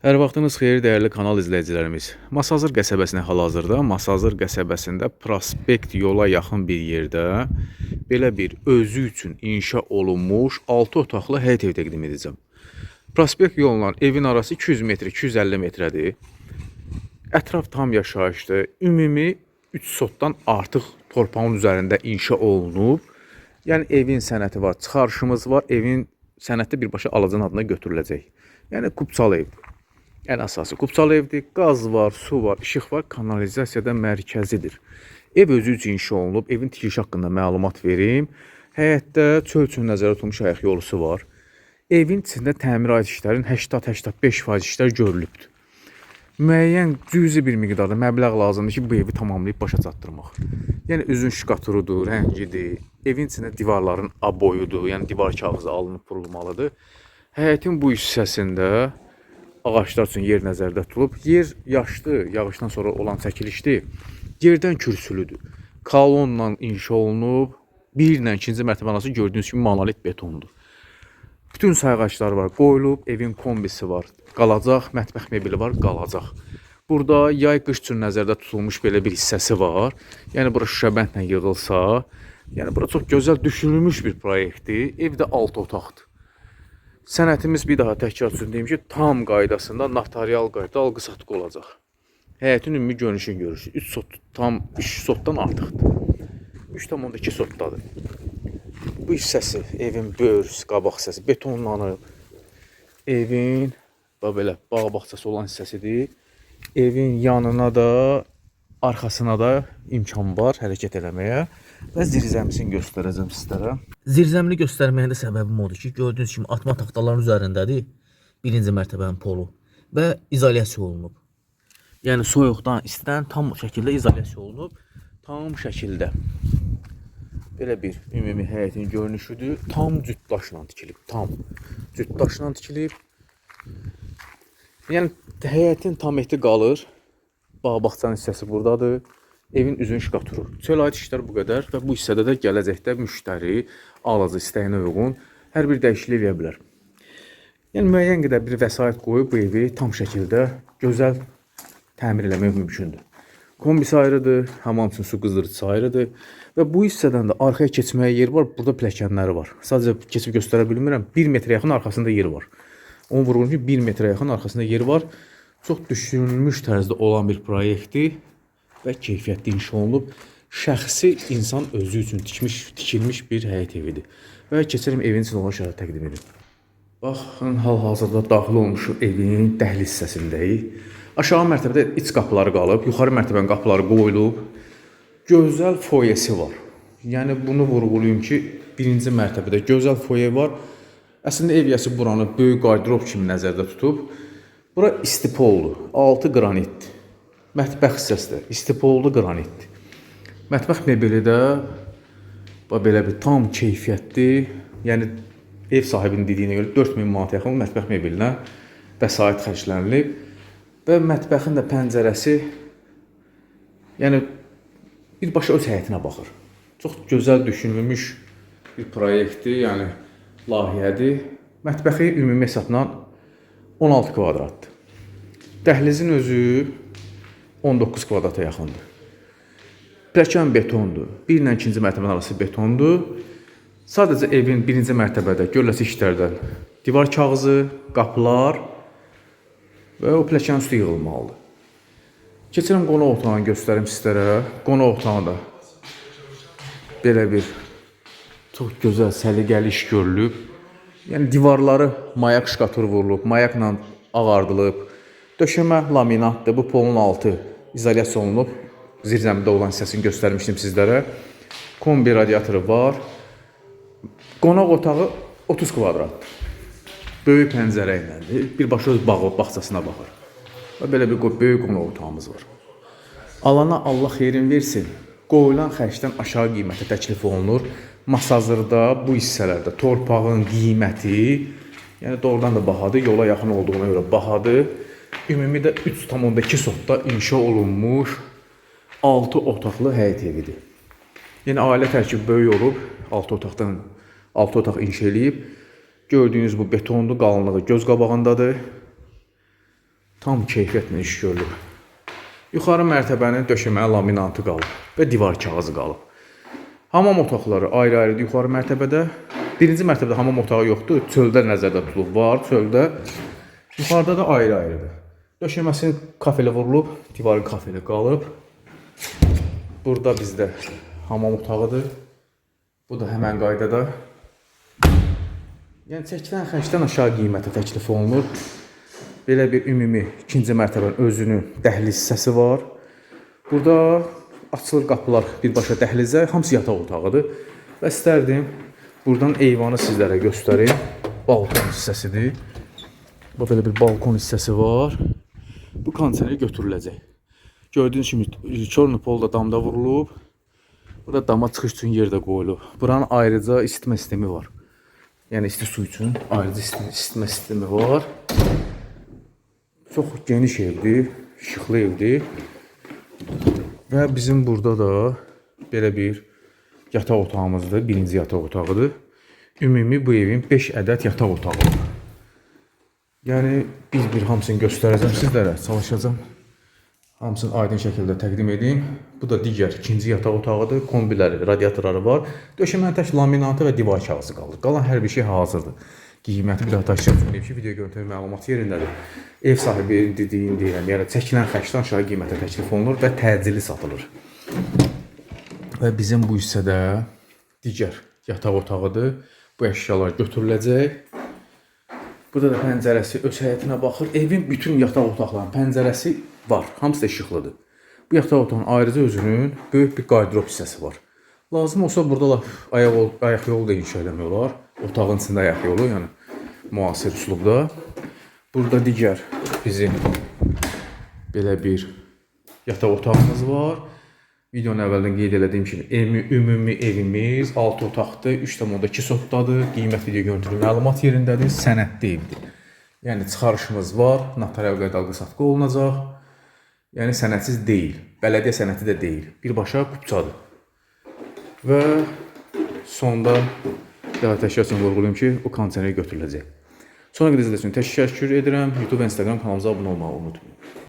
Hər vaxtınız xeyir dəyərli kanal izləyicilərimiz. Masazır qəsəbəsinə hal-hazırda Masazır qəsəbəsində prospekt yola yaxın bir yerdə belə bir özü üçün inşa olunmuş 6 otaqlı həyət ev təqdim edəcəm. Prospekt yolla evin arası 200 metr, 250 metrədir. Ətraf tam yaşayışdır. Ümumi 3 sotdan artıq torpağın üzərində inşa olunub. Yəni evin sənəti var, çıxarışımız var. Evin sənəti birbaşa alıcının adına götürüləcək. Yəni kupçalı evdir. Ən əsası kupçalı evdir. Qaz var, su var, işıq var, kanalizasiya da mərkəzidir. Ev özü üçün inşa olunub. Evin tikilişi haqqında məlumat verim. Həyətdə çöl üçün nəzərdə tutulmuş ayaq yolusu var. Evin içində təmir aid işlərin 80-85% işlər görülübdür. Müəyyən cüzi bir miqdarda məbləğ lazımdır ki, bu evi tamamlayıb başa çatdırmaq. Yəni üzün şkaturudur, rəngidir, evin içində divarların aboyudur, yəni divar kağızı alınıb vurulmalıdır. Həyətin bu hissəsində ağaclar üçün yer nəzərdə tutulub. Yer yaşlı, yağışdan sonra olan çəkilişdir. Yerdən kürsülüdür. Kolonla inşa olunub. Bir ilə ikinci mərtəbə arası gördüyünüz kimi monolit betondur. Bütün sayğaclar var, qoyulub, evin kombisi var, qalacaq, mətbəx mebeli var, qalacaq. Burada yay qış üçün nəzərdə tutulmuş belə bir hissəsi var. Yəni bura şüşə bəndlə yığılsa, yəni bura çox gözəl düşünülmüş bir proyektdir. Ev də 6 otaqdır. Sənətimiz bir daha təkrar üçün deyim ki, tam qaydasında notarial qaydada alqı-satqı olacaq. Həyətin ümumi görünüşünü görürsünüz. 3 sot tam 3 sotdan artıqdır. 3.2 sotdadır. Bu hissəsi evin böyür qabaq hissəsi betonlanıb. Evin bax belə bağ bağçası olan hissəsidir. Evin yanına da arxasına da imkan var hərəkət eləməyə və zirzəmisini göstərəcəm sizlərə. Zirzəmini göstərməyin də səbəbim odur ki, gördüyünüz kimi atma taxtaların üzərindədir. Birinci mərtəbənin polu və izolyasiya olunub. Yəni soyuqdan, istidən tam şəkildə izolyasiya olunub. Tam şəkildə belə bir ümumi həyətin görünüşüdür. Tam cüt daşla tikilib, tam cüt daşla tikilib. Yəni həyətin tam eti qalır. Bağ bağçanın hissəsi burdadır. Evin üzün şkaturu. Çöl aid işlər bu qədər və bu hissədə də gələcəkdə müştəri alıcı istəyinə uyğun hər bir dəyişiklik eləyə bilər. Yəni müəyyən qədər bir vəsait qoyub bu evi tam şəkildə gözəl təmir eləmək mümkündür. Kombisi ayrıdır, hamam üçün su qızdırıcısı ayrıdır və bu hissədən də arxaya keçməyə yer var. Burada pilləkənləri var. Sadəcə keçib göstərə bilmirəm. 1 metrə yaxın arxasında yer var. Onu vurğulayım ki, 1 metrə yaxın arxasında yer var. Çox düşünülmüş tərzdə olan bir proyektdir və keyfiyyətli inşa olunub. Şəxsi insan özü üçün tikmiş, tikilmiş bir həyət evidir. Və keçirəm evin içində olan şərait təqdim edim. Baxın, hal-hazırda daxil olmuş evin dəhliz hissəsindəyik. Aşağı mərtəbədə iç qapıları qalıb, yuxarı mərtəbənin qapıları qoyulub. Gözəl foyesi var. Yəni bunu vurğulayım ki, birinci mərtəbədə gözəl foye var. Əslində ev yəsi buranı böyük qardırob kimi nəzərdə tutub. Bura istipoldur, altı qranitdir. Mətbəx hissəsi də istipollu qranitdir. Mətbəx mebeli də belə bir tam keyfiyyətli, yəni ev sahibinin dediyinə görə 4000 manat yaxın mətbəx mebelinə vəsait xərclənilib və mətbəxin də pəncərəsi yəni birbaşa öz həyətinə baxır. Çox gözəl düşünülmüş bir proyektdir, yəni layihədir. Mətbəxi ümumi hesabla 16 kvadratdır. Dəhlizin özü 19 kvadrata yaxındır. Pilləkən betondur. 1 ilə 2-ci mərtəbənin arası betondur. Sadəcə evin birinci mərtəbədə görüləsi işlərdən divar kağızı, qapılar və o pilləkənin üstü yığılmalıdır. Keçirəm qonaq otağını göstərim sizlərə. Qonaq otağı da belə bir çox gözəl, səliqəli iş görülüb. Yəni divarları mayak şkatur vurulub, mayakla ağardılıb. Döşəmə laminatdır. Bu polun altı izolyasiya olunub. Zirzəmidə olan hissəsini göstərmişdim sizlərə. Kombi radiatoru var. Qonaq otağı 30 kvadratdır. Böyük pəncərə iləndir. Birbaşa öz bağı bağçasına baxır. Və belə bir böyük qonaq otağımız var. Alana Allah xeyrin versin. Qoyulan xərcdən aşağı qiymətə təklif olunur. Masazırda bu hissələrdə torpağın qiyməti, yəni doğrudan da bahadır, yola yaxın olduğuna görə bahadır. Ümumi də 3.2 sotda inşa olunmuş 6 otaqlı həyət evidir. Yəni ailə tərkibi böyük olub, 6 otaqdan 6 otaq inşa eləyib. Gördüyünüz bu betonlu qalınlığı göz qabağındadır. tam keyfiyyətlə iş görülüb. Yuxarı mərtəbənin döşəməli laminantı qalıb və divar kağızı qalıb. Hamam otaqları ayrı-ayrıdır yuxarı mərtəbədə. Birinci mərtəbədə hamam otağı yoxdur. Çöldə nəzərdə tutulub. Var çöldə. Yuxarıda da ayrı-ayrıdır. Döşəməsi kafelə vurulub, divarı kafelə qalıb. Burada bizdə hamam otağıdır. Bu da həmən qaydada. Yəni çəkilən xərcdən aşağı qiymətə təklif olunur. Belə bir ümumi ikinci mərtəbənin özünün dəhliz hissəsi var. Burada açılır qapılar birbaşa dəhlizə, hamısı yataq otağıdır. Və istərdim buradan eyvanı sizlərə göstərim. Balkon hissəsidir. Bu belə bir balkon hissəsi var. Bu kondisioner götürüləcək. Gördüyünüz kimi çornu polda damda vurulub. Burada dama çıxış üçün yer də qoyulub. Buranın ayrıca isitmə sistemi var. Yəni isti su üçün ayrıca isitmə, isitmə sistemi var. Çox geniş evdir, işıqlı evdir. Və bizim burada da belə bir yataq otağımızdır. Birinci yataq otağıdır. Ümumi bu evin 5 ədəd yataq otağı. Yəni biz bir hamısını göstərəcəm sizlərə, çalışacağam. Hamısını aydın şəkildə təqdim edeyim. Bu da digər ikinci yataq otağıdır. Kombiləri, radiatorları var. Döşəmənin tək laminatı və divar kağızı qalır. Qalan hər bir şey hazırdır. Qiyməti bir daha təşkil edib ki, video görüntü məlumat yerindədir. Ev sahibi dediyim deyirəm, yəni çəkilən xərcdən aşağı qiymətə təklif olunur və təcili satılır. Və bizim bu hissədə digər yataq otağıdır. Bu əşyalar götürüləcək. Burada da pəncərəsi öz həyətinə baxır. Evin bütün yataq otaqlarının pəncərəsi var. Hamısı da işıqlıdır. Bu yataq otağının ayrıca özünün böyük bir qardırop hissəsi var. Lazım olsa burada laf ayaq ayaq yolu da inşa etmək olar. Otağın içində ayaq yolu, yəni müasir üslubda. Burada digər bizim belə bir yataq otağımız var. Videonun əvvəldən qeyd elədiyim kimi ümumi, ümumi evimiz 6 otaqdır, 3.2 sotdadır. Qiymət video görüntülü məlumat yerindədir, sənədli evdir. Yəni çıxarışımız var, notarial qaydalıq satqı olunacaq. Yəni sənədsiz deyil, bələdiyyə sənədi də deyil. Birbaşa kupçadır. Və sonda daha təşkil üçün vurğulayım ki, o kondisioneri götürüləcək. Sonra qədər izlədiyiniz üçün təşəkkür edirəm. YouTube və Instagram kanalımıza abunə olmağı unutmayın.